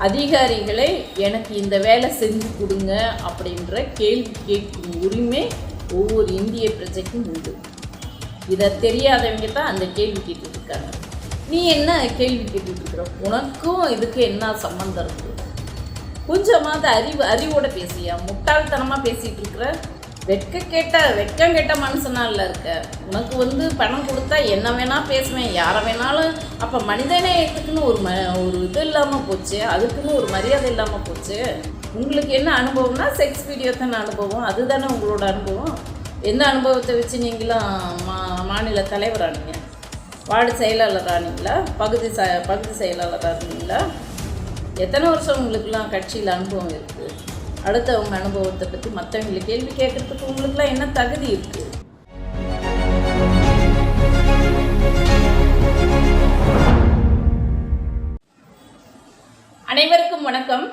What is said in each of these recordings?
அதிகாரிகளை எனக்கு இந்த வேலை செஞ்சு கொடுங்க அப்படின்ற கேள்வி கேட்கும் உரிமை ஒவ்வொரு இந்திய பிரஜைக்கும் உண்டு. இதை தெரியாதவங்க தான் அந்த கேள்வி கேட்டுட்ருக்காங்க நீ என்ன கேள்வி கேட்டுட்ருக்குற உனக்கும் இதுக்கு என்ன சம்மந்தம் இருக்குது கொஞ்சமாவது அறிவு அறிவோட பேசியா? முட்டாள்தனமாக பேசிகிட்டு இருக்கிற? வெட்க கேட்ட வெட்கம் கேட்ட மனுஷனால இருக்க. உனக்கு வந்து பணம் கொடுத்தா என்ன வேணால் பேசுவேன் யாரை வேணாலும். அப்போ மனிதநேயத்துக்குன்னு ஒரு ம ஒரு இது இல்லாமல் போச்சு. அதுக்குன்னு ஒரு மரியாதை இல்லாமல் போச்சு. உங்களுக்கு என்ன அனுபவம்னா செக்ஸ் வீடியோ தானே அனுபவம். அதுதானே உங்களோட அனுபவம். எந்த அனுபவத்தை வச்சு நீங்களாம் மா மாநில தலைவரானீங்க வார்டு செயலாளர் ஆனீங்களா பகுதி ச பகுதி செயலாளர் ஆனீங்களா எத்தனை வருஷம் உங்களுக்குலாம் கட்சியில் அனுபவம் இருக்குது அடுத்தவங்க அனுபவத்தை பற்றி மற்றவங்களை கேள்வி கேட்குறதுக்கு உங்களுக்குலாம் என்ன தகுதி இருக்குது அனைவருக்கும் வணக்கம்.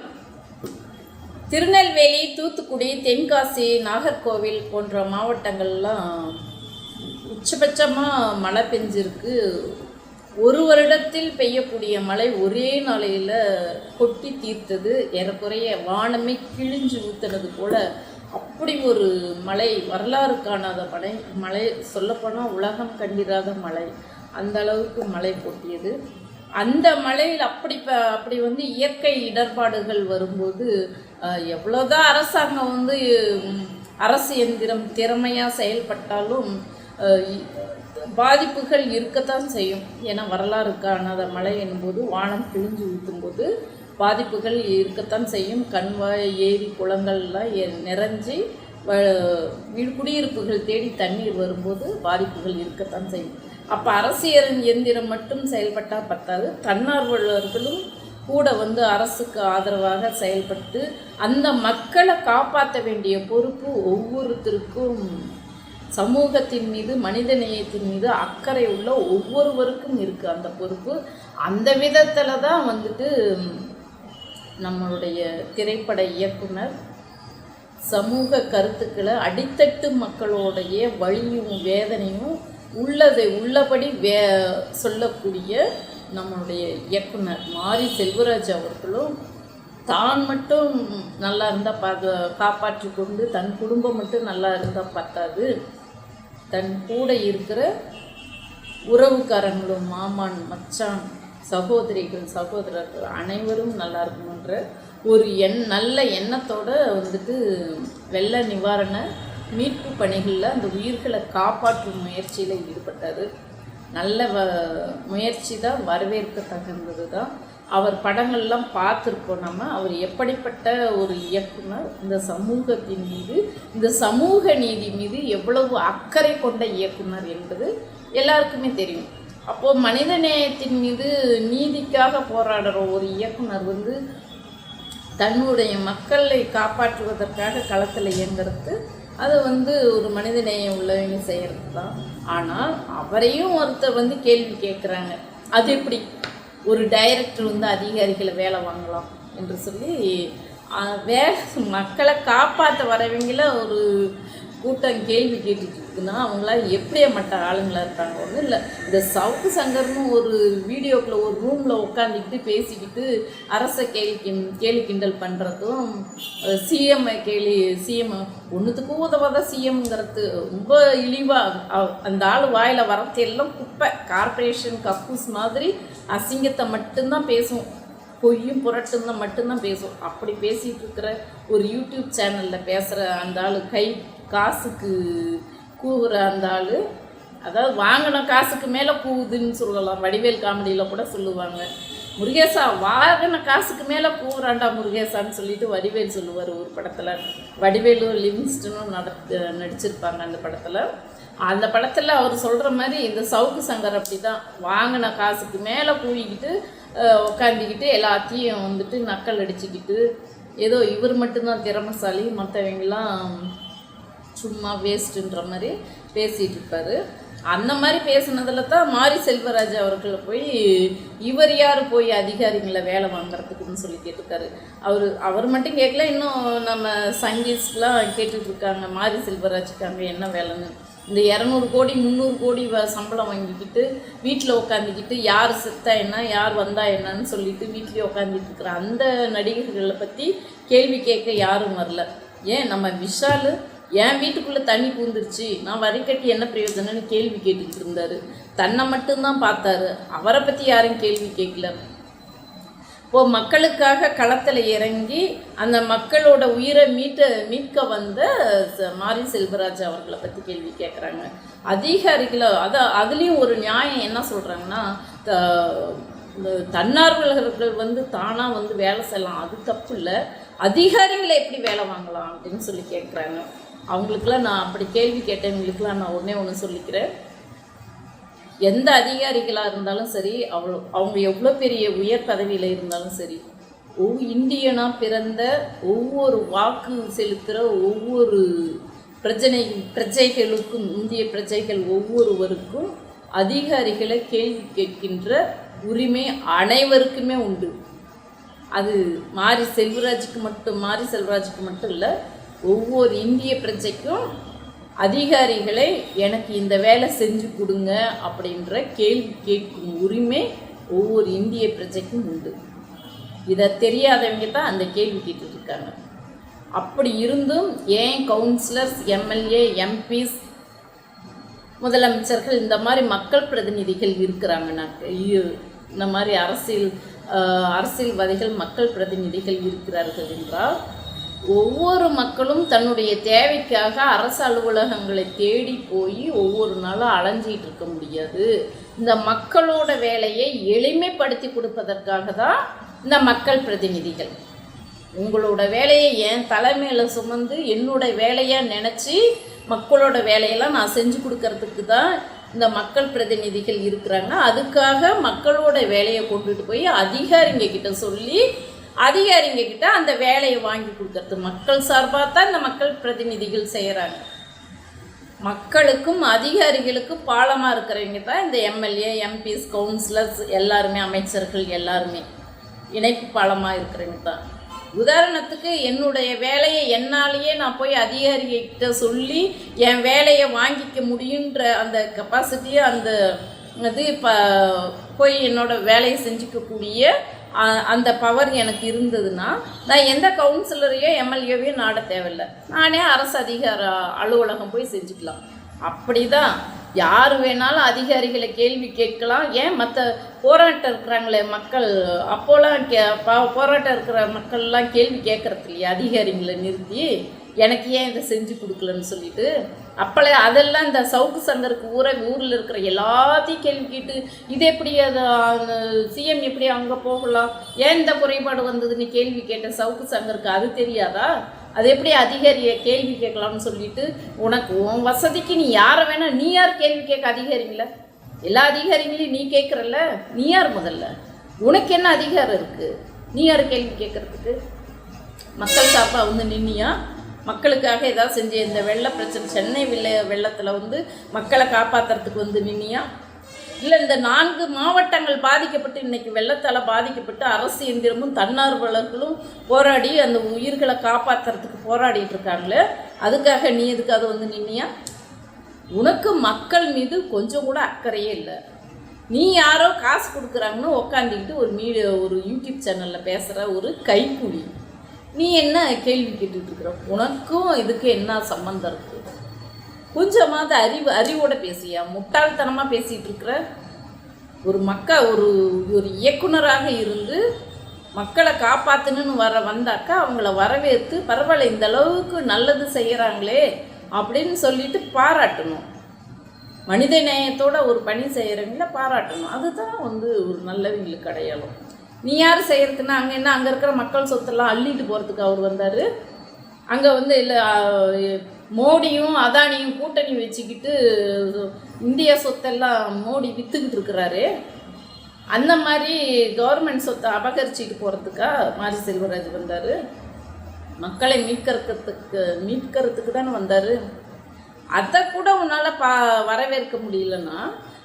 திருநெல்வேலி தூத்துக்குடி தென்காசி நாகர்கோவில் போன்ற மாவட்டங்கள்லாம் உச்சபட்சமாக மழை பெஞ்சிருக்கு. ஒரு வருடத்தில் பெய்யக்கூடிய மழை ஒரே நாளையில் கொட்டி தீர்த்தது. ஏறக்குறைய வானமே கிழிஞ்சு ஊத்துனது போல அப்படி ஒரு மழை வரலாறு காணாத மழை மழை சொல்லப்போனால் உலகம் கண்டிராத மழை. அந்த அளவுக்கு மழை கொட்டியது அந்த மழையில் அப்படி ப அப்படி வந்து இயற்கை இடர்பாடுகள் வரும்போது எவ்வளோதான் அரசாங்கம் வந்து அரசு எந்திரம் திறமையாக செயல்பட்டாலும் பாதிப்புகள் இருக்கத்தான் செய்யும். ஏன்னா வரலாறு காணாத மழை என்பது வானம் கிழிஞ்சு ஊற்றும்போது பாதிப்புகள் இருக்கத்தான் செய்யும். கண்வாய் ஏரி குளங்கள்லாம் எ- நிறைஞ்சி வ- வீடு குடியிருப்புகள் தேடி தண்ணீர் வரும்போது பாதிப்புகள் இருக்கத்தான் செய்யும். அப்போ அரசியல் இயந்திரம் மட்டும் செயல்பட்டால் பத்தாது. தன்னார்வலர்களும் கூட வந்து அரசுக்கு ஆதரவாக செயல்பட்டு அந்த மக்களை காப்பாற்ற வேண்டிய பொறுப்பு ஒவ்வொருத்தருக்கும் சமூகத்தின் மீது மனித நேயத்தின் மீது அக்கறை உள்ள ஒவ்வொருவருக்கும் இருக்குது அந்த பொறுப்பு. அந்த விதத்தில் தான் வந்துட்டு நம்மளுடைய திரைப்பட இயக்குனர் சமூக கருத்துக்களை அடித்தட்டு மக்களோடைய வழியும் வேதனையும் உள்ளதை உள்ளபடி வே சொல்லக்கூடிய நம்மளுடைய இயக்குனர் மாரி செல்வராஜ் அவர்களும் தான் மட்டும் நல்லா இருந்தால் பாது காப்பாற்றி கொண்டு தன் குடும்பம் மட்டும் நல்லா இருந்தால் பத்தாது. தன் கூட இருக்கிற உறவுக்காரங்களும் மாமான் மச்சான் சகோதரிகள் சகோதரர்கள் அனைவரும் நல்லா இருக்கணுன்ற ஒரு எண் நல்ல எண்ணத்தோட வந்துட்டு வெள்ள நிவாரண மீட்பு பணிகளில் அந்த உயிர்களை காப்பாற்றும் முயற்சியில் ஈடுபட்டார் நல்ல வ முயற்சி தான் வரவேற்க தகுந்தது தான் அவர் படங்கள்லாம் பார்த்துருப்போம் நம்ம. அவர் எப்படிப்பட்ட ஒரு இயக்குனர் இந்த சமூகத்தின் மீது இந்த சமூக நீதி மீது எவ்வளவு அக்கறை கொண்ட இயக்குனர் என்பது எல்லாருக்குமே தெரியும். அப்போது மனித நேயத்தின் மீது நீதிக்காக போராடுற ஒரு இயக்குனர் வந்து தன்னுடைய மக்களை காப்பாற்றுவதற்காக களத்தில் இயங்குறது அது வந்து ஒரு மனித நேயம் உள்ளவங்க செய்கிறது தான் ஆனால் அவரையும் ஒருத்தர் வந்து கேள்வி கேட்குறாங்க அது எப்படி? ஒரு டைரக்டர் வந்து அதிகாரிகளை வேலை வாங்கலாம் என்று சொல்லி வே மக்களை காப்பாற்ற வரவங்கள ஒரு கூட்டம் கேள்வி கேட்டுட்டு இருக்குன்னா அவங்களாம் எப்படியா மட்ட ஆளுங்களாக இருக்காங்க ஒன்றும் இல்லை இந்த சவுக்கு சங்கர்னு ஒரு வீடியோக்குள்ள ஒரு ரூமில் உட்காந்துக்கிட்டு பேசிக்கிட்டு அரசை கேலி கிண் கேலி கிண்டல் பண்ணுறதும் சிஎம் கேலி சிஎம் ஒன்றுத்துக்கும் உதவாத சிஎம்ங்கிறது ரொம்ப இழிவாக அந்த ஆள் வாயில் வரத்து எல்லாம் குப்பை. கார்ப்பரேஷன் கக்கூஸ் மாதிரி அசிங்கத்தை மட்டும்தான் பேசும். பொய்யும் புரட்டும் தான் மட்டும்தான் பேசும். அப்படி பேசிகிட்டு இருக்கிற ஒரு யூடியூப் சேனலில் பேசுகிற அந்த ஆள் கை காசுக்கு கூவுற அந்த ஆள் அதாவது வாங்கின காசுக்கு மேலே கூவுதுன்னு சொல்லலாம். வடிவேல் காமெடியில் கூட சொல்லுவாங்க. முருகேசா வாங்கின காசுக்கு மேலே கூவுறாண்டா முருகேசான்னு சொல்லிட்டு வடிவேல் சொல்லுவார் ஒரு படத்தில். வடிவேலும் லிவிங்ஸ்டனும் நட நடிச்சிருப்பாங்க அந்த படத்தில். அந்த படத்தில் அவர் சொல்கிற மாதிரி இந்த சவுக்கு சங்கர் அப்படி தான் வாங்கின காசுக்கு மேலே கூவிக்கிட்டு உட்காந்துக்கிட்டு எல்லாத்தையும் வந்துட்டு நக்கல் அடிச்சுக்கிட்டு ஏதோ இவர் மட்டும்தான் திறமசாலி மற்றவங்களாம் சும்மா வேஸ்ட்டுன்ற மாதிரி பேசிகிட்டு இருப்பார் அந்த மாதிரி பேசுனதுல தான் மாரி செல்வராஜ் அவர்களை போய் இவர் யார் போய் அதிகாரிங்களை வேலை வாங்குறதுக்குன்னு சொல்லி கேட்டிருக்காரு. அவர் அவர் மட்டும் கேட்கல இன்னும் நம்ம சங்கீஸ்லாம் கேட்டுட்ருக்காங்க மாரி செல்வராஜுக்கு அங்கே என்ன வேலைன்னு. இந்த இரநூறு கோடி முந்நூறு கோடி வ- சம்பளம் வாங்கிக்கிட்டு வீட்டில் உட்காந்துக்கிட்டு யார் செத்தா என்ன யார் வந்தா என்னன்னு சொல்லிட்டு வீட்லேயே உட்காந்துட்டு இருக்கிற அந்த நடிகர்களை பற்றி கேள்வி கேட்க யாரும் வரல. ஏன் நம்ம விஷால் என் வீட்டுக்குள்ளே தண்ணி பூந்துருச்சு. நான் வரி கட்டி என்ன பிரயோஜனம்னு கேள்வி கேட்டுக்கிட்டு இருந்தாரு. தன்னை மட்டும்தான் பார்த்தாரு. அவரை பற்றி யாரும் கேள்வி கேட்கல. இப்போ மக்களுக்காக களத்தில் இறங்கி அந்த மக்களோட உயிரை மீட்ட மீட்க வந்த மாரி செல்வராஜ் அவர்களை பற்றி கேள்வி கேட்குறாங்க அதிகாரிகளை அதை அதுலேயும் ஒரு நியாயம் என்ன சொல்கிறாங்கன்னா தன்னார்வலர்கள் வந்து தானாக வந்து வேலை செய்யலாம். அது தப்பு இல்லை. அதிகாரிகளை எப்படி வேலை வாங்கலாம் அப்படின்னு சொல்லி கேட்குறாங்க அவங்களுக்குலாம் நான் அப்படி கேள்வி கேட்டவங்களுக்குலாம் நான் ஒன்றே ஒன்று சொல்லிக்கிறேன். எந்த அதிகாரிகளாக இருந்தாலும் சரி அவ்வளோ அவங்க எவ்வளோ பெரிய உயர் பதவியில் இருந்தாலும் சரி ஒவ்வொரு இந்தியனாக பிறந்த ஒவ்வொரு வாக்கு செலுத்துகிற ஒவ்வொரு பிரச்சனை பிரஜைகளுக்கும் இந்திய பிரஜைகள் ஒவ்வொருவருக்கும் அதிகாரிகளை கேள்வி கேட்கின்ற உரிமை அனைவருக்குமே உண்டு. அது மாரி செல்வராஜுக்கு மட்டும் மாரி செல்வராஜுக்கு மட்டும் இல்லை ஒவ்வொரு இந்திய பிரஜைக்கும் அதிகாரிகளை எனக்கு இந்த வேலை செஞ்சு கொடுங்க அப்படின்ற கேள்வி கேட்கும் உரிமை ஒவ்வொரு இந்திய பிரஜைக்கும் உண்டு. இதை தெரியாதவங்க தான் அந்த கேள்வி கேட்டுட்ருக்காங்க. அப்படி இருந்தும் ஏன் கவுன்சிலர்ஸ் எம்எல்ஏ எம்பிஸ் முதலமைச்சர்கள் இந்த மாதிரி மக்கள் பிரதிநிதிகள் இருக்கிறாங்கன்னா இந்த மாதிரி அரசியல் அரசியல்வாதிகள் மக்கள் பிரதிநிதிகள் இருக்கிறார்கள் என்றால் ஒவ்வொரு மக்களும் தன்னுடைய தேவைக்காக அரசு அலுவலகங்களை தேடி போய் ஒவ்வொரு நாளும் அலைஞ்சிட்டு இருக்க முடியாது. இந்த மக்களோட வேலையை எளிமைப்படுத்தி கொடுப்பதற்காக தான் இந்த மக்கள் பிரதிநிதிகள். உங்களோட வேலையை என் தலைமையில் சுமந்து என்னோட வேலையாக நினச்சி மக்களோட வேலையெல்லாம் நான் செஞ்சு கொடுக்கறதுக்கு தான் இந்த மக்கள் பிரதிநிதிகள் இருக்கிறாங்க. அதுக்காக மக்களோட வேலையை கொண்டுட்டு போய் அதிகாரிங்க கிட்ட சொல்லி அதிகாரிங்க கிட்ட அந்த வேலையை வாங்கி கொடுக்கறது. மக்கள் சார்பாக தான் இந்த மக்கள் பிரதிநிதிகள் செய்கிறாங்க. மக்களுக்கும் அதிகாரிகளுக்கும் பாலமாக இருக்கிறவங்க தான் இந்த எம்எல்ஏ எம்பிஸ் கவுன்சிலர்ஸ் எல்லாருமே அமைச்சர்கள் எல்லாருமே இணைப்பு பாலமாக இருக்கிறவங்க தான். உதாரணத்துக்கு என்னுடைய வேலையை என்னாலேயே நான் போய் அதிகாரிகிட்ட சொல்லி என் வேலையை வாங்கிக்க முடியுன்ற அந்த கெப்பாசிட்டியை அந்த இது இப்போ போய் என்னோட வேலையை செஞ்சுக்கக்கூடிய அந்த பவர் எனக்கு இருந்ததுன்னா நான் எந்த கவுன்சிலரையோ எம்எல்ஏவையோ நாட தேவையில்லை. நானே அரசு அதிகார அலுவலகம் போய் செஞ்சுக்கலாம். அப்படிதான். யார் வேணாலும் அதிகாரிகளை கேள்வி கேட்கலாம். ஏன் மற்ற போராட்டம் இருக்கிறாங்களே மக்கள்? அப்போலாம் கே ப- போராட்டம் இருக்கிற மக்கள்லாம் கேள்வி கேட்குறது இல்லையா அதிகாரிகளை நிறுத்தி. எனக்கு ஏன் இதை செஞ்சு கொடுக்கலன்னு சொல்லிட்டு அப்பளே அதெல்லாம் இந்த சவுக்கு சங்கருக்கு ஊரை ஊரில் இருக்கிற எல்லாத்தையும் கேள்வி கேட்டு இது எப்படி அது சிஎம் எப்படி அங்கே போகலாம்? ஏன் இந்த குறைபாடு வந்ததுன்னு கேள்வி கேட்ட சவுக்கு சங்கருக்கு அது தெரியாதா? அது எப்படி அதிகாரிய கேள்வி கேட்கலாம்னு சொல்லிட்டு உனக்கு உன் வசதிக்கு நீ யாரை வேணால் நீ யார் கேள்வி கேட்க அதிகாரிங்களா எல்லா அதிகாரிங்களையும் நீ கேட்குறல்ல? நீ யார் முதல்ல? உனக்கு என்ன அதிகாரம் இருக்குது நீ யார் கேள்வி கேட்குறதுக்கு? மக்கள் சார்பாக வந்து நின்னியா? மக்களுக்காக ஏதாவது செஞ்சு இந்த வெள்ள பிரச்சனை சென்னை வெள்ள வெள்ளத்தில் வந்து மக்களை காப்பாற்றுறதுக்கு வந்து நின்னியா? இல்லை இந்த நான்கு மாவட்டங்கள் பாதிக்கப்பட்டு இன்னைக்கு வெள்ளத்தால் பாதிக்கப்பட்டு அரசு எந்திரமும் தன்னார்வலர்களும் போராடி அந்த உயிர்களை காப்பாற்றுறதுக்கு போராடிட்டு இருக்காங்களே? அதுக்காக நீ எதுக்காக வந்து நின்னியா? உனக்கு மக்கள் மீது கொஞ்சம் கூட அக்கறையே இல்லை. நீ யாரோ காசு கொடுக்குறாங்கன்னு உக்காந்துக்கிட்டு ஒரு மீடியா ஒரு யூடியூப் சேனலில் பேசுகிற ஒரு கைக்கூலி. நீ என்ன கேள்வி கேட்டுட்ருக்குற உனக்கும் இதுக்கு என்ன சம்மந்தம் இருக்குது கொஞ்சமாவது அறிவு அறிவோட பேசியா? முட்டாள்தனமாக பேசிகிட்டு இருக்கிற ஒரு மக்க ஒரு ஒரு இயக்குனராக இருந்து மக்களை காப்பாற்றணுன்னு வர வந்தாக்கா அவங்கள வரவேற்று பரவாயில்ல இந்த அளவுக்கு நல்லது செய்கிறாங்களே அப்படின்னு சொல்லிட்டு பாராட்டணும். மனித நேயத்தோட ஒரு பணி செய்கிறவங்கள பாராட்டணும். அதுதான் வந்து ஒரு நல்லவங்களுக்கு அடையாளம். நீ யார் செய்கிறதுன்னா அங்கே என்ன அங்கே இருக்கிற மக்கள் சொத்தெல்லாம் அள்ளிட்டு போகிறதுக்கு அவர் வந்தார். அங்கே வந்து இல்லை மோடியும் அதானியும் கூட்டணி வச்சுக்கிட்டு இந்திய சொத்தெல்லாம் மோடி விற்றுக்கிட்டு இருக்கிறாரு. அந்த மாதிரி கவர்மெண்ட் சொத்தை அபகரிச்சிட்டு போகிறதுக்கா மாரி செல்வராஜ் வந்தார். மக்களை மீட்கறதுக்கு மீட்கறதுக்கு தானே வந்தார். அதை கூட உன்னால் பா வரவேற்க முடியலன்னா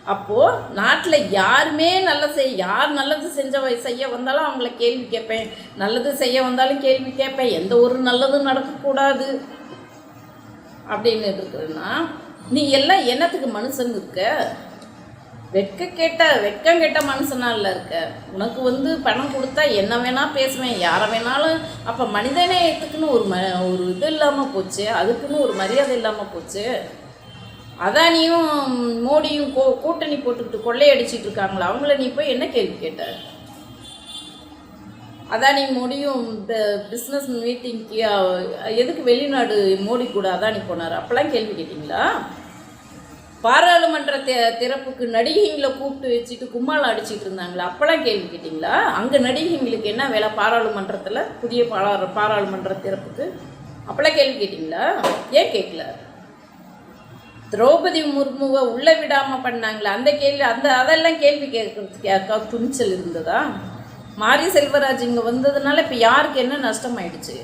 அப்போது நாட்டில் யாருமே நல்ல செய் யார் நல்லது செஞ்ச செய்ய வந்தாலும் அவங்கள கேள்வி கேட்பேன். நல்லது செய்ய வந்தாலும் கேள்வி கேட்பேன். எந்த ஒரு நல்லதும் நடக்கக்கூடாது. அப்படின்னு இருக்குதுன்னா நீ எல்லாம் என்னத்துக்கு மனுஷன் இருக்க? வெட்க கேட்ட வெட்கம் கேட்ட மனுஷனால இருக்க. உனக்கு வந்து பணம் கொடுத்தா என்ன வேணால் பேசுவேன். யாரை வேணாலும் அப்போ மனிதநேயத்துக்குன்னு ஒரு ம ஒரு இது இல்லாமல் போச்சு. அதுக்குன்னு ஒரு மரியாதை இல்லாமல் போச்சு. அதானியும் மோடியும் கோ கூட்டணி போட்டுக்கிட்டு கொள்ளையடிச்சிட்டு இருக்காங்களா? அவங்கள நீ போய் என்ன கேள்வி கேட்ட? அதானி மோடியும் இந்த பிஸ்னஸ் மீட்டிங்க்கு எதுக்கு வெளிநாடு மோடி கூட அதானி போனார்? அப்போல்லாம் கேள்வி கேட்டிங்களா? பாராளுமன்ற தே திறப்புக்கு நடிகைங்களை கூப்பிட்டு வச்சுட்டு கும்மாளம் அடிச்சிட்டு இருந்தாங்களா? அப்போல்லாம் கேள்வி கேட்டிங்களா? அங்கே நடிகைங்களுக்கு என்ன வேலை பாராளுமன்றத்தில்? புதிய பாரா பாராளுமன்ற திறப்புக்கு? அப்போல்லாம் கேள்வி கேட்டிங்களா? ஏன் கேட்கல திரௌபதி முர்முவை உள்ளே விடாமல் பண்ணாங்களே அந்த கேள்வி அந்த அதெல்லாம் கேள்வி கேட்கறதுக்கு யாருக்காவது துணிச்சல் இருந்ததா? மாரி செல்வராஜ் இங்கே வந்ததுனால இப்போ யாருக்கு என்ன நஷ்டமாயிடுச்சு?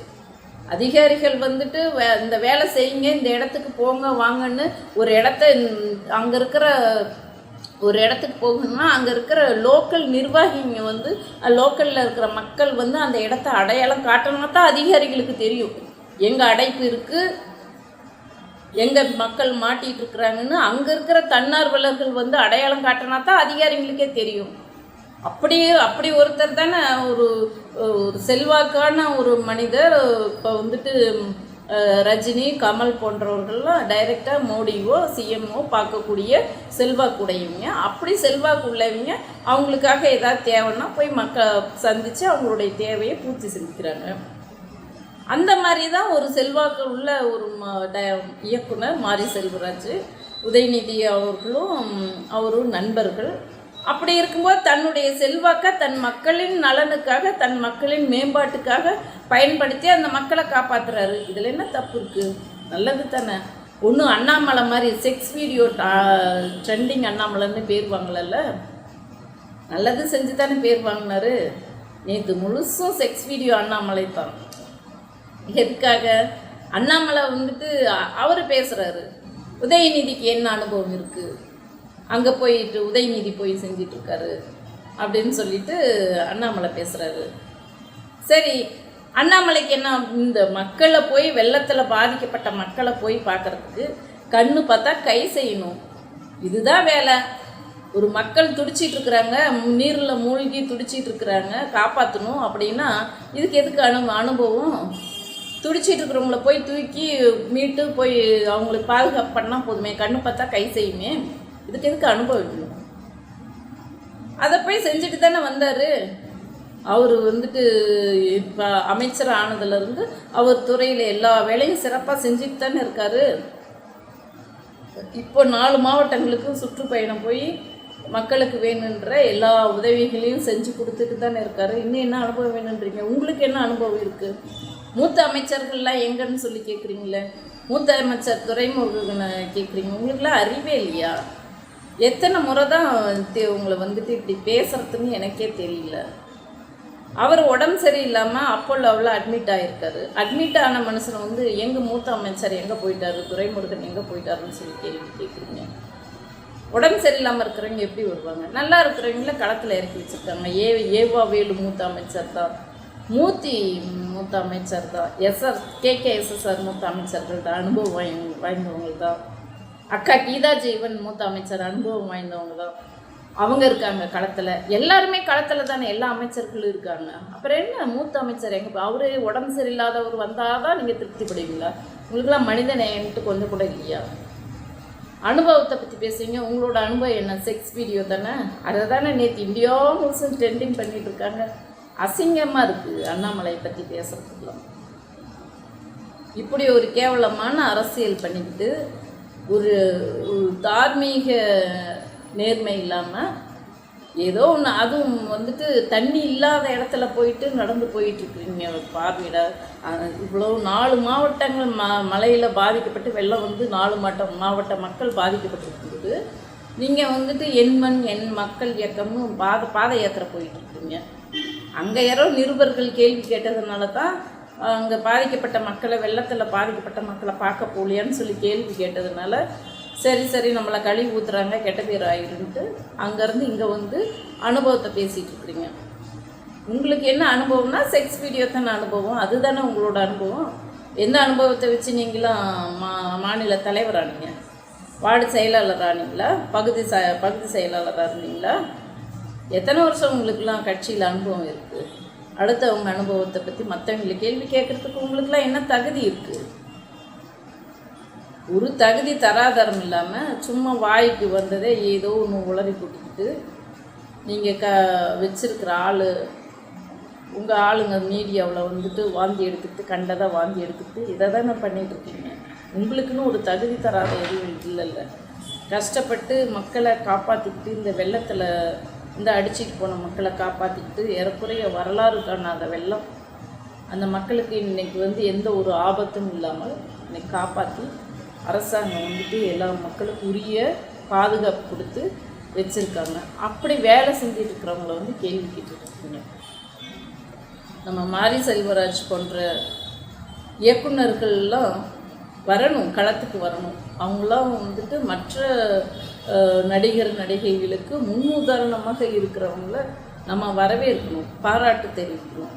அதிகாரிகள் வந்துட்டு வே இந்த வேலை செய்யுங்க இந்த இடத்துக்கு போங்க வாங்கன்னு ஒரு இடத்த அங்கே இருக்கிற ஒரு இடத்துக்கு போகணும்னா அங்கே இருக்கிற லோக்கல் நிர்வாகிங்க வந்து லோக்கலில் இருக்கிற மக்கள் வந்து அந்த இடத்த அடையாளம் காட்டணும்னா தான் அதிகாரிகளுக்கு தெரியும். எங்கே அடைப்பு இருக்குது எங்கே மக்கள் மாட்டிகிட்டு இருக்கிறாங்கன்னு அங்கே இருக்கிற தன்னார்வலர்கள் வந்து அடையாளம் காட்டினா தான் அதிகாரிகளுக்கே தெரியும். அப்படி அப்படி ஒருத்தர் தானே ஒரு ஒரு செல்வாக்கான ஒரு மனிதர் இப்போ வந்துட்டு ரஜினி கமல் போன்றவர்கள்லாம் டைரெக்டாக மோடியோ சிஎம்ஓ பார்க்கக்கூடிய செல்வாக்குடையவங்க. அப்படி செல்வாக்கு உள்ளவங்க அவங்களுக்காக ஏதாவது தேவைன்னா போய் மக்க சந்தித்து அவங்களுடைய தேவையை பூர்த்தி செஞ்சுக்கிறாங்க. அந்த மாதிரி தான் ஒரு செல்வாக்கு உள்ள ஒரு ம- ட- இயக்குனர் மாரி செல்வராஜ் உதயநிதி அவர்களும் அவரும் நண்பர்கள். அப்படி இருக்கும்போது தன்னுடைய செல்வாக்க தன் மக்களின் நலனுக்காக தன் மக்களின் மேம்பாட்டுக்காக பயன்படுத்தி அந்த மக்களை காப்பாற்றுறாரு இதில் என்ன தப்பு இருக்குது நல்லது தானே. ஒன்றும் அண்ணாமலை மாதிரி செக்ஸ் வீடியோ ட்ரெண்டிங் அண்ணாமலைன்னு பேர் வாங்கலல்ல? நல்லது செஞ்சு தானே பேர் வாங்கினாரு. நேற்று முழுசும் செக்ஸ் வீடியோ அண்ணாமலை தான் எதுக்காக? அண்ணாமலை வந்துட்டு அவர் பேசுகிறாரு உதயநிதிக்கு என்ன அனுபவம் இருக்குது அங்கே போயிட்டு உதயநிதி போய் செஞ்சிட்ருக்காரு அப்படின்னு சொல்லிட்டு அண்ணாமலை பேசுகிறாரு சரி அண்ணாமலைக்கு என்ன இந்த மக்களை போய் வெள்ளத்தில் பாதிக்கப்பட்ட மக்களை போய் பார்க்குறதுக்கு கண்ணு பார்த்தா கை செய்யணும். இதுதான் வேலை. ஒரு மக்கள் துடிச்சிட்டு இருக்கிறாங்க நீரில் மூழ்கி துடிச்சிட்டு இருக்கிறாங்க காப்பாற்றணும் அப்படின்னா இதுக்கு எதுக்கு அனு அனுபவம்? துடிச்சிட்டு இருக்கிறவங்கள போய் தூக்கி மீட்டு போய் அவங்களுக்கு பாதுகாப்பு பண்ணால் போதுமே. கண்ணு பார்த்தா கை செய்யுமே. இதுக்கு எதுக்கு அனுபவிக்கணும்? அதை போய் செஞ்சுட்டு தானே வந்தார். அவர் வந்துட்டு இப்போ அமைச்சர் ஆனதுலேருந்து அவர் துறையில் எல்லா வேலையும் சிறப்பாக செஞ்சுட்டு தானே இருக்காரு. இப்போ நாலு மாவட்டங்களுக்கும் சுற்றுப்பயணம் போய் மக்களுக்கு வேணுன்ற எல்லா உதவிகளையும் செஞ்சு கொடுத்துட்டு தானே இருக்காரு. இன்னும் என்ன அனுபவம் வேணுன்றீங்க? உங்களுக்கு என்ன அனுபவம் இருக்குது மூத்த அமைச்சர்கள்லாம் எங்கன்னு சொல்லி கேட்குறீங்களே மூத்த அமைச்சர் துறைமுருகனை கேட்குறீங்க உங்களுக்குலாம் அறிவே இல்லையா? எத்தனை முறை தான் உங்களை வந்துட்டு இப்படி பேசுறதுன்னு எனக்கே தெரியல. அவர் உடம்பு சரியில்லாமல் அப்போலோவில் அட்மிட் ஆகிருக்காரு அட்மிட் ஆன மனுஷனை வந்து எங்கள் மூத்த அமைச்சர் எங்கே போயிட்டாரு? துரைமுருகன் எங்கே போயிட்டாருன்னு சொல்லி கேள்வி கேட்குறீங்க உடம்பு சரியில்லாமல் இருக்கிறவங்க எப்படி வருவாங்க? நல்லா இருக்கிறவங்கள களத்தில் இறக்கி வச்சுருக்காங்க. ஏ ஏவா வேலு மூத்த அமைச்சர் தான். மூத்தி மூத்த அமைச்சர் தான். எஸ்ஆர் கே கே எஸ்எஸ்ஆர் மூத்த அமைச்சர்கள் தான். அனுபவம் வாய் வாய்ந்தவங்க தான். அக்கா கீதா ஜீவன் மூத்த அமைச்சர் அனுபவம் வாய்ந்தவங்க தான். அவங்க இருக்காங்க களத்தில். எல்லாருமே களத்தில் தானே. எல்லா அமைச்சர்களும் இருக்காங்க. அப்புறம் என்ன? மூத்த அமைச்சர் எங்கே அவரே உடம்பு சரியில்லாதவர் வந்தால் தான் நீங்கள் திருப்திப்படுவீங்களா? உங்களுக்குலாம் மனித நேயன்ட்டு கொஞ்சம் கூட இல்லையா? அனுபவத்தை பற்றி பேசுவீங்க உங்களோட அனுபவம் என்ன? செக்ஸ் வீடியோ தானே? அதை தானே நேற்று இந்தியா முழுசும் ட்ரெண்டிங் பண்ணிட்டு இருக்காங்க. அசிங்கமாக இருக்குது அண்ணாமலையை பற்றி பேசுகிறதுக்குலாம் இப்படி ஒரு கேவலமான அரசியல் பண்ணிக்கிட்டு ஒரு தார்மீக நேர்மை இல்லாமல் ஏதோ ஒன்று அதுவும் வந்துட்டு தண்ணி இல்லாத இடத்துல போயிட்டு நடந்து போயிட்டுருக்குறீங்க பார்வையிட இவ்வளோ நாலு மாவட்டங்கள் ம மலையில் பாதிக்கப்பட்டு வெள்ளம் வந்து நாலு மாவட்ட மாவட்ட மக்கள் பாதிக்கப்பட்டிருக்கும்போது நீங்கள் வந்துட்டு என் மண் என் மக்கள் இயக்கம்னு பாத பாத யாத்திரை போயிட்டுருக்குறீங்க அங்கே யாரோ நிருபர்கள் கேள்வி கேட்டதுனால தான் அங்கே பாதிக்கப்பட்ட மக்களை வெள்ளத்தில் பாதிக்கப்பட்ட மக்களை பார்க்க போலியான்னு சொல்லி கேள்வி கேட்டதுனால சரி சரி நம்மளை கழுவி ஊத்துறாங்க கெட்ட பேர் ஆகிருந்துட்டு அங்கேருந்து இங்கே வந்து அனுபவத்தை பேசிகிட்டு இருக்கிறீங்க உங்களுக்கு என்ன அனுபவம்னா செக்ஸ் வீடியோ தானே அனுபவம்? அதுதானே உங்களோட அனுபவம்? எந்த அனுபவத்தை வச்சு நீங்களாம் மா மாநில தலைவரானீங்க? வார்டு செயலாளராக இருந்தீங்களா பகுதி ச பகுதி செயலாளராக இருந்தீங்களா? எத்தனை வருஷம் உங்களுக்குலாம் கட்சியில் அனுபவம் இருக்குது அடுத்தவங்க அனுபவத்தை பற்றி மற்றவங்களுக்கு கேள்வி கேட்குறதுக்கு உங்களுக்குலாம் என்ன தகுதி இருக்குது ஒரு தகுதி தராதரம் இல்லாமல் சும்மா வாய்க்கு வந்ததே ஏதோ ஒன்று உளறி கூட்டிக்கிட்டு நீங்கள் க வச்சிருக்கிற ஆள் உங்கள் ஆளுங்க மீடியாவில் வந்துட்டு வாந்தி எடுத்துக்கிட்டு கண்டதாக வாந்தி எடுத்துக்கிட்டு இதை தானே பண்ணிகிட்ருக்கீங்க இருக்கீங்க. உங்களுக்குன்னு ஒரு தகுதி தராத எதுவும் இல்லைல்ல. கஷ்டப்பட்டு மக்களை காப்பாற்றிக்கிட்டு இந்த வெள்ளத்தில் இந்த அடிச்சிட்டு போன மக்களை காப்பாற்றிக்கிட்டு ஏறக்குறைய வரலாறு காணாத வெள்ளம். அந்த மக்களுக்கு இன்னைக்கு வந்து எந்த ஒரு ஆபத்தும் இல்லாமல் இன்னைக்கு காப்பாற்றி அரசாங்கம் வந்துட்டு எல்லா மக்களுக்கும் உரிய பாதுகாப்பு கொடுத்து வச்சுருக்காங்க. அப்படி வேலை செஞ்சுட்டு இருக்கிறவங்கள வந்து கேள்வி கேட்டுருக்கீங்க நம்ம மாரி செல்வராஜ் போன்ற இயக்குனர்கள்லாம் வரணும் களத்துக்கு வரணும். அவங்களாம் வந்துட்டு மற்ற நடிகர் நடிகைகளுக்கு முன் உதாரணமாக இருக்கிறவங்கள நம்ம வரவேற்கணும் பாராட்டு தெரிவிக்கணும்.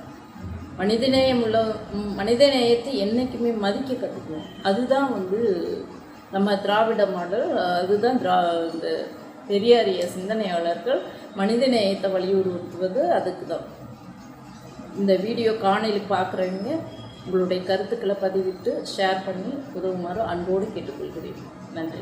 மனிதநேயம் உள்ள மனித மனிதநேயத்தை என்றைக்குமே மதிக்க கற்றுக்கணும் அதுதான் வந்து நம்ம திராவிட மாடல் அதுதான் திரா இந்த பெரியாரிய சிந்தனையாளர்கள் மனிதநேயத்தை வலியுறுத்துவது அதுக்கு தான் இந்த வீடியோ காணொளி பார்க்குறவங்க உங்களுடைய கருத்துக்களை பதிவிட்டு ஷேர் பண்ணி உதவுமாறு அன்போடு கேட்டுக்கொள்கிறேன். நன்றி.